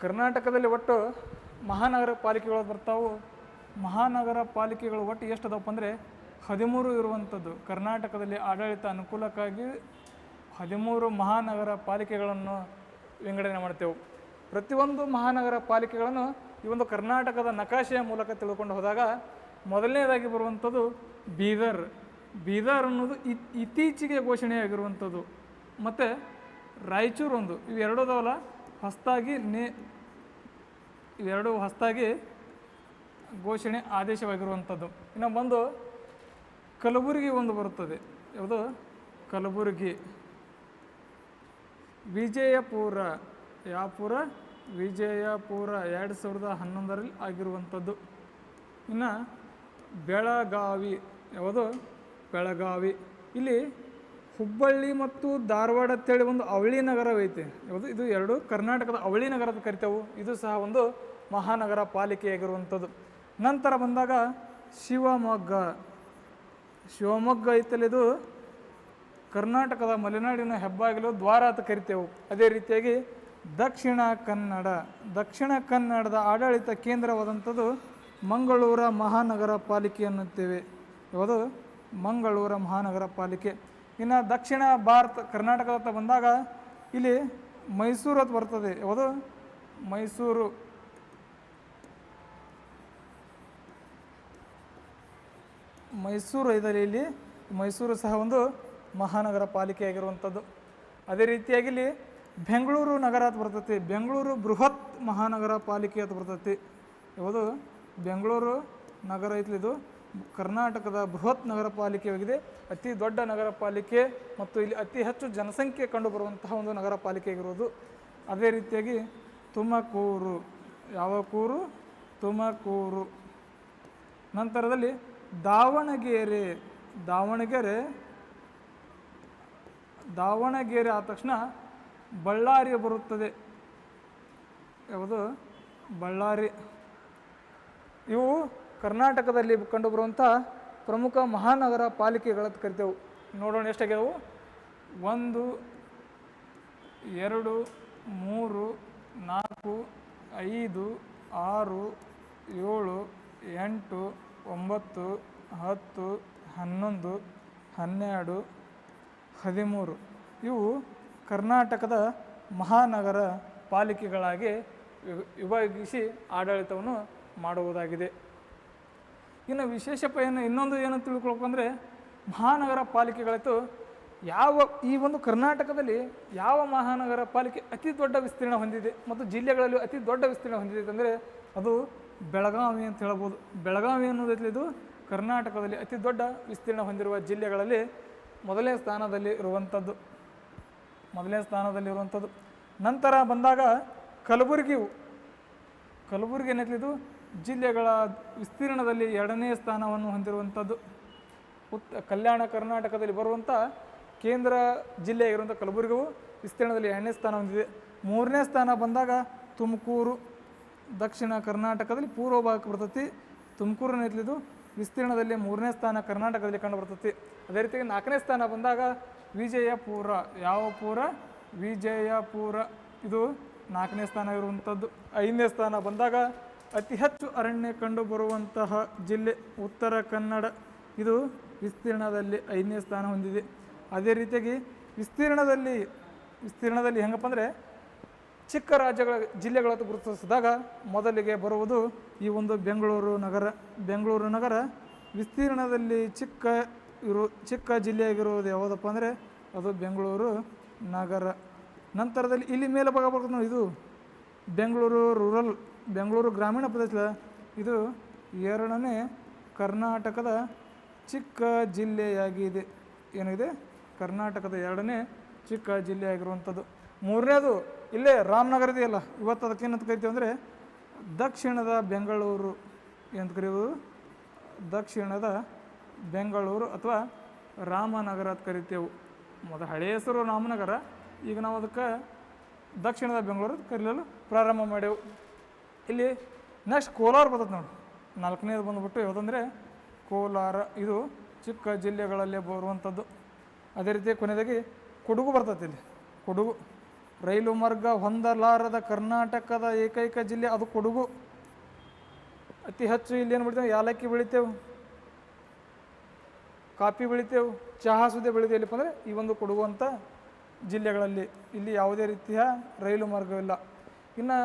ಕರ್ನಾಟಕದಲ್ಲಿ ಒಟ್ಟು ಮಹಾನಗರ ಪಾಲಿಕೆಗಳು ಬರ್ತಾವು. ಮಹಾನಗರ ಪಾಲಿಕೆಗಳು ಒಟ್ಟು ಎಷ್ಟು ಅದಾವಪ್ಪ ಅಂದರೆ ಹದಿಮೂರು ಇರುವಂಥದ್ದು. ಕರ್ನಾಟಕದಲ್ಲಿ ಆಡಳಿತ ಅನುಕೂಲಕ್ಕಾಗಿ ಹದಿಮೂರು ಮಹಾನಗರ ಪಾಲಿಕೆಗಳನ್ನು ವಿಂಗಡಣೆ ಮಾಡ್ತೇವೆ. ಪ್ರತಿಯೊಂದು ಮಹಾನಗರ ಪಾಲಿಕೆಗಳನ್ನು ಈ ಒಂದು ಕರ್ನಾಟಕದ ನಕಾಶೆಯ ಮೂಲಕ ತಿಳ್ಕೊಂಡು ಹೋದಾಗ ಮೊದಲನೇದಾಗಿ ಬರುವಂಥದ್ದು ಬೀದರ್. ಬೀದರ್ ಅನ್ನೋದು ಇತ್- ಇತ್ತೀಚೆಗೆ ಘೋಷಣೆಯಾಗಿರುವಂಥದ್ದು. ಮತ್ತು ರಾಯಚೂರು ಒಂದು ಇವೆರಡು ಅದಾವಲ್ಲ? ಹೊಸದಾಗಿ ನೇ, ಇವೆರಡು ಹೊಸದಾಗಿ ಘೋಷಣೆ ಆದೇಶವಾಗಿರುವಂಥದ್ದು. ಇನ್ನು ಬಂದು ಕಲಬುರಗಿ ಒಂದು ಬರುತ್ತದೆ. ಯಾವುದು? ಕಲಬುರಗಿ. ವಿಜಯಪುರ. ಯಾಪುರ? ವಿಜಯಪುರ. ಎರಡು ಸಾವಿರದ ಹನ್ನೊಂದರಲ್ಲಿ ಆಗಿರುವಂಥದ್ದು. ಇನ್ನು ಬೆಳಗಾವಿ. ಯಾವುದು? ಬೆಳಗಾವಿ. ಇಲ್ಲಿ ಹುಬ್ಬಳ್ಳಿ ಮತ್ತು ಧಾರವಾಡ ಅಂತೇಳಿ ಒಂದು ಅವಳಿ ನಗರವೈತೆ. ಯಾವುದು? ಇದು ಎರಡು. ಕರ್ನಾಟಕದ ಅವಳಿ ನಗರ ಅಂತ ಕರಿತೇವೆ. ಇದು ಸಹ ಒಂದು ಮಹಾನಗರ ಪಾಲಿಕೆಯಾಗಿರುವಂಥದ್ದು ನಂತರ ಬಂದಾಗ ಶಿವಮೊಗ್ಗ. ಶಿವಮೊಗ್ಗ ಐತಲ್ಲಿ ಕರ್ನಾಟಕದ ಮಲೆನಾಡಿನ ಹೆಬ್ಬಾಗಿಲು ದ್ವಾರ ಅಂತ ಕರಿತೇವೆ. ಅದೇ ರೀತಿಯಾಗಿ ದಕ್ಷಿಣ ಕನ್ನಡ. ದಕ್ಷಿಣ ಕನ್ನಡದ ಆಡಳಿತ ಕೇಂದ್ರವಾದಂಥದ್ದು ಮಂಗಳೂರ ಮಹಾನಗರ ಪಾಲಿಕೆ ಅನ್ನುತ್ತೇವೆ. ಯಾವುದು? ಮಂಗಳೂರ ಮಹಾನಗರ ಪಾಲಿಕೆ. ಇನ್ನು ದಕ್ಷಿಣ ಭಾರತ, ಕರ್ನಾಟಕದತ್ತ ಬಂದಾಗ ಇಲ್ಲಿ ಮೈಸೂರು ಅದು ಬರ್ತದೆ. ಯಾವುದು? ಮೈಸೂರು. ಮೈಸೂರು ಇದರಲ್ಲಿ ಇಲ್ಲಿ, ಮೈಸೂರು ಸಹ ಒಂದು ಮಹಾನಗರ ಪಾಲಿಕೆಯಾಗಿರುವಂಥದ್ದು. ಅದೇ ರೀತಿಯಾಗಿ ಇಲ್ಲಿ ಬೆಂಗಳೂರು ನಗರ ಅಂತ ಬರ್ತೈತಿ ಬೆಂಗಳೂರು ಬೃಹತ್ ಮಹಾನಗರ ಪಾಲಿಕೆ ಅಂತ ಬರ್ತೈತಿ ಯಾವುದು? ಬೆಂಗಳೂರು ನಗರ ಇದು ಕರ್ನಾಟಕದ ಬೃಹತ್ ನಗರ ಪಾಲಿಕೆಯಾಗಿದೆ ಅತಿ ದೊಡ್ಡ ನಗರ ಪಾಲಿಕೆ ಮತ್ತು ಇಲ್ಲಿ ಅತಿ ಹೆಚ್ಚು ಜನಸಂಖ್ಯೆ ಕಂಡುಬರುವಂತಹ ಒಂದು ನಗರ ಪಾಲಿಕೆಯಾಗಿರೋದು ಅದೇ ರೀತಿಯಾಗಿ ತುಮಕೂರು. ಯಾವ ಕೂರು ತುಮಕೂರು. ನಂತರದಲ್ಲಿ ದಾವಣಗೆರೆ. ದಾವಣಗೆರೆ. ದಾವಣಗೆರೆ ಆದ ತಕ್ಷಣ ಬಳ್ಳಾರಿ ಬರುತ್ತದೆ. ಯಾವುದು? ಬಳ್ಳಾರಿ. ಇವು ಕರ್ನಾಟಕದಲ್ಲಿ ಕಂಡುಬರುವಂಥ ಪ್ರಮುಖ ಮಹಾನಗರ ಪಾಲಿಕೆಗಳಂತ ಕರಿತೇವೆ. ನೋಡೋಣ ಎಷ್ಟಾಗ್ಯಾವು? ಒಂದು, ಎರಡು, ಮೂರು, ನಾಲ್ಕು, ಐದು, ಆರು, ಏಳು, ಎಂಟು, ಒಂಬತ್ತು, ಹತ್ತು, ಹನ್ನೊಂದು, ಹನ್ನೆರಡು, ಹದಿಮೂರು. ಇವು ಕರ್ನಾಟಕದ ಮಹಾನಗರ ಪಾಲಿಕೆಗಳಾಗಿ ವಿಭಾಗಿಸಿ ಆಡಳಿತವನ್ನು ಮಾಡುವುದಾಗಿದೆ. ಇನ್ನು ವಿಶೇಷ ಏನು, ಇನ್ನೊಂದು ಏನು ತಿಳ್ಕೊಳ್ಬೇಕಂದ್ರೆ ಮಹಾನಗರ ಪಾಲಿಕೆಗಳಿತ್ತು ಯಾವ ಈ ಒಂದು ಕರ್ನಾಟಕದಲ್ಲಿ ಯಾವ ಮಹಾನಗರ ಪಾಲಿಕೆ ಅತಿ ದೊಡ್ಡ ವಿಸ್ತೀರ್ಣ ಹೊಂದಿದೆ ಮತ್ತು ಜಿಲ್ಲೆಗಳಲ್ಲಿ ಅತಿ ದೊಡ್ಡ ವಿಸ್ತೀರ್ಣ ಹೊಂದಿದೆ ಅಂದರೆ ಅದು ಬೆಳಗಾವಿ ಅಂತ ಹೇಳ್ಬೋದು. ಬೆಳಗಾವಿ ಅನ್ನೋದೈತಿ ಇದು ಕರ್ನಾಟಕದಲ್ಲಿ ಅತಿ ದೊಡ್ಡ ವಿಸ್ತೀರ್ಣ ಹೊಂದಿರುವ ಜಿಲ್ಲೆಗಳಲ್ಲಿ ಮೊದಲನೇ ಸ್ಥಾನದಲ್ಲಿ ಇರುವಂಥದ್ದು. ಮೊದಲನೇ ಸ್ಥಾನದಲ್ಲಿ ಇರುವಂಥದ್ದು. ನಂತರ ಬಂದಾಗ ಕಲಬುರಗಿ ಕಲಬುರಗಿ ಏನೈತಿ ಜಿಲ್ಲೆಗಳ ವಿಸ್ತೀರ್ಣದಲ್ಲಿ ಎರಡನೇ ಸ್ಥಾನವನ್ನು ಹೊಂದಿರುವಂಥದ್ದು. ಉತ್ತ ಕಲ್ಯಾಣ ಕರ್ನಾಟಕದಲ್ಲಿ ಬರುವಂಥ ಕೇಂದ್ರ ಜಿಲ್ಲೆಯಾಗಿರುವಂಥ ಕಲಬುರಗಿಯು ವಿಸ್ತೀರ್ಣದಲ್ಲಿ ಎರಡನೇ ಸ್ಥಾನ ಹೊಂದಿದೆ. ಮೂರನೇ ಸ್ಥಾನ ಬಂದಾಗ ತುಮಕೂರು, ದಕ್ಷಿಣ ಕರ್ನಾಟಕದಲ್ಲಿ ಪೂರ್ವ ಭಾಗಕ್ಕೆ ಬರ್ತೈತಿ. ತುಮಕೂರು ಇದು ವಿಸ್ತೀರ್ಣದಲ್ಲಿ ಮೂರನೇ ಸ್ಥಾನ ಕರ್ನಾಟಕದಲ್ಲಿ ಕಂಡು ಬರ್ತೈತಿ. ಅದೇ ರೀತಿಯಾಗಿ ನಾಲ್ಕನೇ ಸ್ಥಾನ ಬಂದಾಗ ವಿಜಯಪುರ, ಯಾವ ಪೂರ? ವಿಜಯಪುರ. ಇದು ನಾಲ್ಕನೇ ಸ್ಥಾನ ಇರುವಂಥದ್ದು. ಐದನೇ ಸ್ಥಾನ ಬಂದಾಗ ಅತಿ ಹೆಚ್ಚು ಅರಣ್ಯ ಕಂಡುಬರುವಂತಹ ಜಿಲ್ಲೆ ಉತ್ತರ ಕನ್ನಡ. ಇದು ವಿಸ್ತೀರ್ಣದಲ್ಲಿ ಐದನೇ ಸ್ಥಾನ ಹೊಂದಿದೆ. ಅದೇ ರೀತಿಯಾಗಿ ವಿಸ್ತೀರ್ಣದಲ್ಲಿ ವಿಸ್ತೀರ್ಣದಲ್ಲಿ ಹೆಂಗಪ್ಪ ಅಂದರೆ ಚಿಕ್ಕ ರಾಜ್ಯಗಳ ಜಿಲ್ಲೆಗಳ ಗುರುತಿಸಿದಾಗ ಮೊದಲಿಗೆ ಬರುವುದು ಈ ಒಂದು ಬೆಂಗಳೂರು ನಗರ. ಬೆಂಗಳೂರು ನಗರ ವಿಸ್ತೀರ್ಣದಲ್ಲಿ ಚಿಕ್ಕ ಇರು, ಚಿಕ್ಕ ಜಿಲ್ಲೆಯಾಗಿರುವುದು ಯಾವುದಪ್ಪ ಅಂದರೆ ಅದು ಬೆಂಗಳೂರು ನಗರ. ನಂತರದಲ್ಲಿ ಇಲ್ಲಿ ಮೇಲೆ ಭಾಗ ಬರ್ತದೆ ನೋಡಿ ಇದು ಬೆಂಗಳೂರು ರೂರಲ್ ಬೆಂಗಳೂರು ಗ್ರಾಮೀಣ ಪ್ರದೇಶದ ಇದು ಎರಡನೇ ಕರ್ನಾಟಕದ ಚಿಕ್ಕ ಜಿಲ್ಲೆಯಾಗಿದೆ. ಏನಿದೆ? ಕರ್ನಾಟಕದ ಎರಡನೇ ಚಿಕ್ಕ ಜಿಲ್ಲೆಯಾಗಿರುವಂಥದ್ದು. ಮೂರನೇದು ಇಲ್ಲೇ ರಾಮನಗರ ಇದೆಯಲ್ಲ, ಇವತ್ತು ಅದಕ್ಕೆ ಏನಂತ ಕರಿತೀವಿ ಅಂದರೆ ದಕ್ಷಿಣದ ಬೆಂಗಳೂರು ಅಂತ ಕರೆಯುವುದು ದಕ್ಷಿಣದ ಬೆಂಗಳೂರು ಅಥವಾ ರಾಮನಗರ ಅಂತ ಕರಿತೇವೆ. ಮೊದಲು ಹಳೆಯ ಹೆಸರು ರಾಮನಗರ, ಈಗ ನಾವು ಅದಕ್ಕೆ ದಕ್ಷಿಣದ ಬೆಂಗಳೂರು ಕರೆಯಲು ಪ್ರಾರಂಭ ಮಾಡೇವು ಇಲ್ಲಿ ನೆಕ್ಸ್ಟ್ ಕೋಲಾರ ಬರ್ತದೆ ನೋಡಿ. ನಾಲ್ಕನೇದು ಬಂದುಬಿಟ್ಟು ಯಾವುದಂದರೆ ಕೋಲಾರ. ಇದು ಚಿಕ್ಕ ಜಿಲ್ಲೆಗಳಲ್ಲಿ ಬರುವಂಥದ್ದು. ಅದೇ ರೀತಿ ಕೊನೆಯದಾಗಿ ಕೊಡಗು ಬರ್ತೈತಿ ಇಲ್ಲಿ. ಕೊಡಗು. ರೈಲು ಮಾರ್ಗ ಹೊಂದಲಾರದ ಕರ್ನಾಟಕದ ಏಕೈಕ ಜಿಲ್ಲೆ ಅದು ಕೊಡಗು. ಅತಿ ಹೆಚ್ಚು ಇಲ್ಲಿ ಏನು ಬೆಳಿತೇವೆ? ಯಾಲಕ್ಕಿ ಬೆಳಿತೇವೆ. ಕಾಫಿ ಬೆಳಿತೇವೆ. ಚಹಾ ಸುದ್ದಿ ಬೆಳಿತೇವೆ. ಇಲ್ಲಿ ಅಂದರೆ ಈ ಒಂದು ಕೊಡಗು ಅಂತ ಜಿಲ್ಲೆಗಳಲ್ಲಿ. ಇಲ್ಲಿ ಯಾವುದೇ ರೀತಿಯ ರೈಲು ಮಾರ್ಗವಿಲ್ಲ. ಇನ್ನು